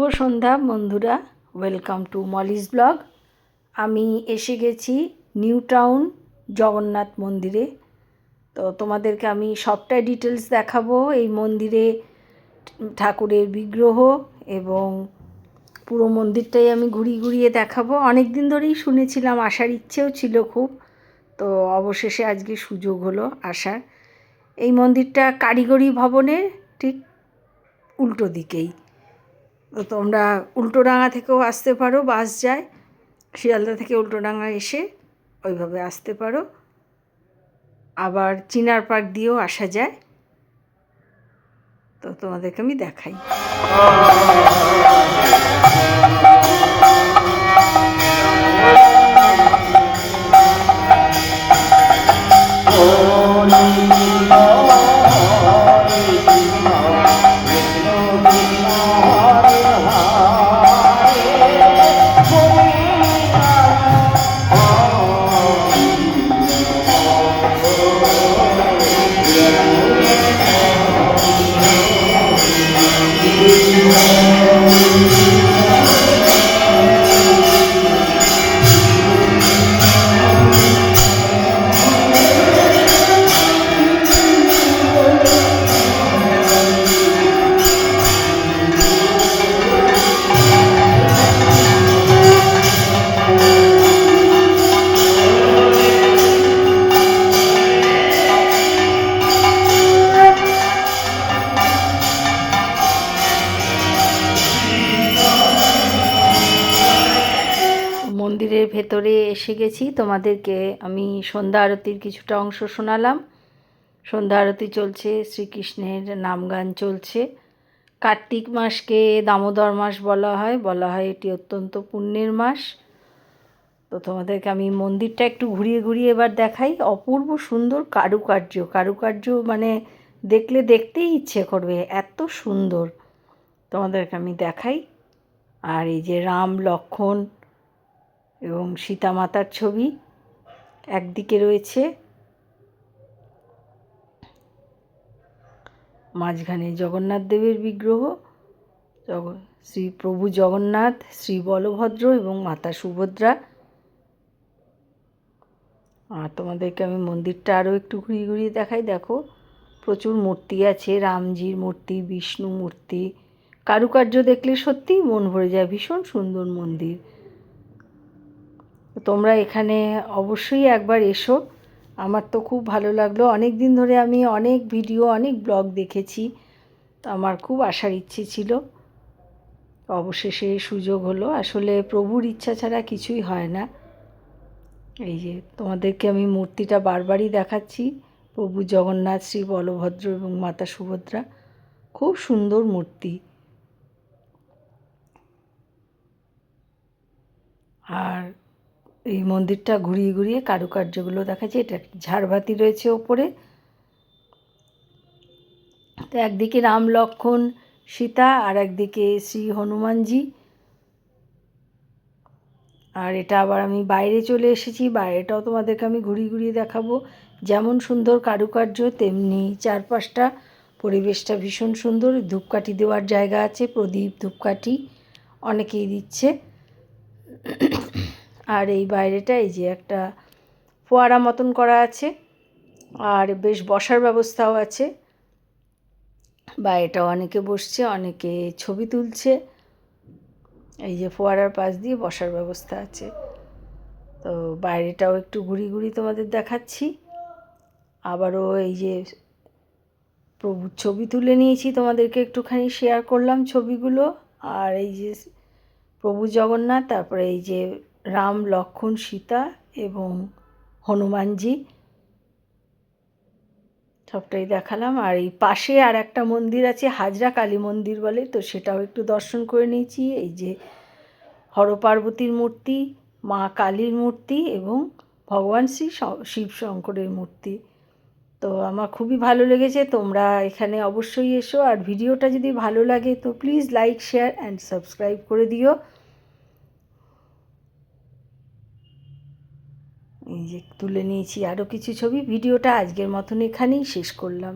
শুভ সন্ধ্যা, বন্ধুরা। Welcome to Molly's blog আমি এসে গেছি নিউ টাউন জগন্নাথ মন্দিরে। তো তোমাদেরকে আমি সবটাই ডিটেলস দেখাবো। এই মন্দিরে ঠাকুরের বিগ্রহ এবং পুরো মন্দিরটাই আমি ঘুরিয়ে ঘুরিয়ে দেখাবো। অনেক দিন ধরেই শুনেছিলাম, আসার ইচ্ছেও ছিল খুব। তো অবশেষে আজকে সুযোগ হলো আসার। এই মন্দিরটা কারিগরি ভবনের ঠিক উল্টো দিকেই। তো তোমরা উল্টোডাঙ্গা থেকেও আসতে পারো, বাস যায়। শিয়ালদা থেকে উল্টোডাঙা এসে ওইভাবে আসতে পারো। আবার চিনার পার্ক দিয়েও আসা যায়। তো তোমাদেরকে আমি দেখাই। Deus. মন্দিরের ভেতরে এসে গেছি। তোমাদেরকে আমি সন্ধ্যা আরতির কিছুটা অংশ শোনালাম। সন্ধ্যা আরতি চলছে, শ্রীকৃষ্ণের নাম গান চলছে। কার্তিক মাসকে দামোদর মাস বলা হয়। বলা হয় এটি অত্যন্ত পুণ্যের মাস। তো তোমাদেরকে আমি মন্দিরটা একটু ঘুরিয়ে ঘুরিয়ে এবার দেখাই। অপূর্ব সুন্দর কারুকার্য। কারুকার্য মানে দেখলে দেখতেই ইচ্ছে করবে, এত সুন্দর। তোমাদেরকে আমি দেখাই। আর এই যে রাম, লক্ষণ এবং সীতা মাতার ছবি। একদিকে রয়েছে মাঝখানে জগন্নাথ দেবের বিগ্রহ শ্রী প্রভু জগন্নাথ, শ্রী বলভদ্র এবং মাতা সুভদ্রা। আর তোমাদেরকে আমি মন্দিরটা আরও একটু ঘুরিয়ে ঘুরিয়ে দেখাই। দেখো, প্রচুর মূর্তি আছে, রামজির মূর্তি বিষ্ণু মূর্তি। কারুকার্য দেখলে সত্যিই মন ভরে যায়। ভীষণ সুন্দর মন্দির। তোমরা এখানে অবশ্যই একবার এসো। আমার তো খুব ভালো লাগল। অনেক দিন ধরে আমি অনেক ভিডিও, অনেক ব্লগ দেখেছি। তো আমার খুব আসার ইচ্ছে ছিল। অবশেষে সুযোগ হলো। আসলে প্রভুর ইচ্ছা ছাড়া কিছুই হয় না। এই যে তোমাদেরকে আমি মূর্তিটা বারবারই দেখাচ্ছি। প্রভু জগন্নাথ, শ্রী বলভদ্র এবং মাতা সুভদ্রা। খুব সুন্দর মূর্তি। আর এই মন্দিরটা ঘুরিয়ে ঘুরিয়ে কারুকার্যগুলো দেখাচ্ছে। এটা ঝাড়বাতি রয়েছে ওপরে। তো একদিকে রাম লক্ষণ, সীতা, আর একদিকে শ্রী হনুমানজি। আর এটা আবার আমি বাইরে চলে এসেছি, বাইরেটাও তোমাদেরকে আমি ঘুরিয়ে ঘুরিয়ে দেখাবো। যেমন সুন্দর কারুকার্য, তেমনি চারপাশটা, পরিবেশটা ভীষণ সুন্দর। ধূপকাঠি দেওয়ার জায়গা আছে, প্রদীপ, ধূপকাঠি অনেকেই দিচ্ছে। আর এই বাইরেটা এই যে একটা ফোয়ারা মতন করা আছে, আর বেশ বসার ব্যবস্থাও আছে। বাইরেটা অনেকে বসছে, অনেকে ছবি তুলছে। এই যে ফোয়ারার পাশ দিয়ে বসার ব্যবস্থা আছে। তো বাইরেটাও একটু ঘুরি ঘুরি তোমাদের দেখাচ্ছি। আবারও এই যে প্রভুর ছবি তুলে নিয়েছি, তোমাদেরকে একটুখানি শেয়ার করলাম ছবিগুলো। আর এই যে প্রভু জগন্নাথ, তারপরে এই যে রাম লক্ষণ সীতা এবং হনুমানজি। সবটাই দেখালাম। আর এই পাশে আর একটা মন্দির আছে, হাজরা কালী মন্দির বলে, তো সেটাও একটু দর্শন করে নিয়েছি। এই যে হরপার্বতীর মূর্তি, মা কালীর মূর্তি এবং ভগবান শ্রী শিব শঙ্করের মূর্তি। তো আমার খুবই ভালো লেগেছে। তোমরা এখানে অবশ্যই এসো। আর ভিডিওটা যদি ভালো লাগে, তো please like share and subscribe করে দিও। এই তুলে নিয়েছি আরও কিছু ছবি। ভিডিওটা আজকের মতন এখানেই শেষ করলাম।